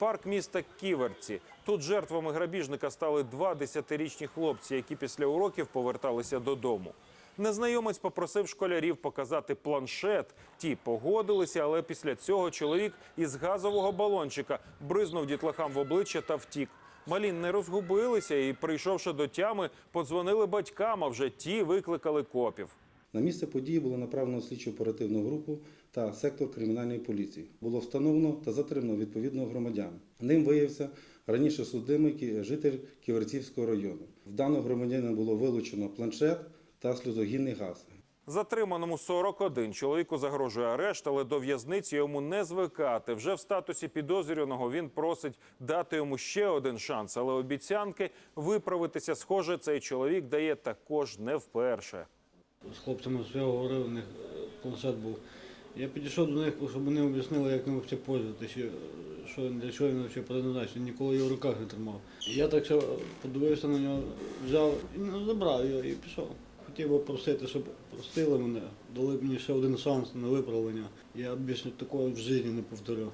Парк міста Ківерці. Тут жертвами грабіжника стали два десятирічні хлопці, які після уроків поверталися додому. Незнайомець попросив школярів показати планшет. Ті погодилися, але після цього чоловік із газового балончика бризнув дітлахам в обличчя та втік. Малі не розгубилися і, прийшовши до тями, подзвонили батькам, а вже ті викликали копів. На місце події було направлено слідчо оперативну групу та сектор кримінальної поліції. Було встановлено та затримано відповідного громадяна. Ним виявився раніше судимий житель Ківерцівського району. В даного громадянина було вилучено планшет та сльозогінний газ. Затриманому 41. Чоловіку загрожує арешт, але до в'язниці йому не звикати. Вже в статусі підозрюваного він просить дати йому ще один шанс. Але обіцянки виправитися, схоже, цей чоловік дає також не вперше. З хлопцями все говорив, у них е, планшет був. Я підійшов до них, щоб вони об'яснили, як ним взагалі пользуватися, що для чого він взагалі предназначений, ніколи його в руках не тримав. Я так все подивився на нього, взяв і ну, забрав його і пішов. Хотів би просити, щоб простили мене, дали мені ще один шанс на виправлення. Я більше такого в житті не повторю.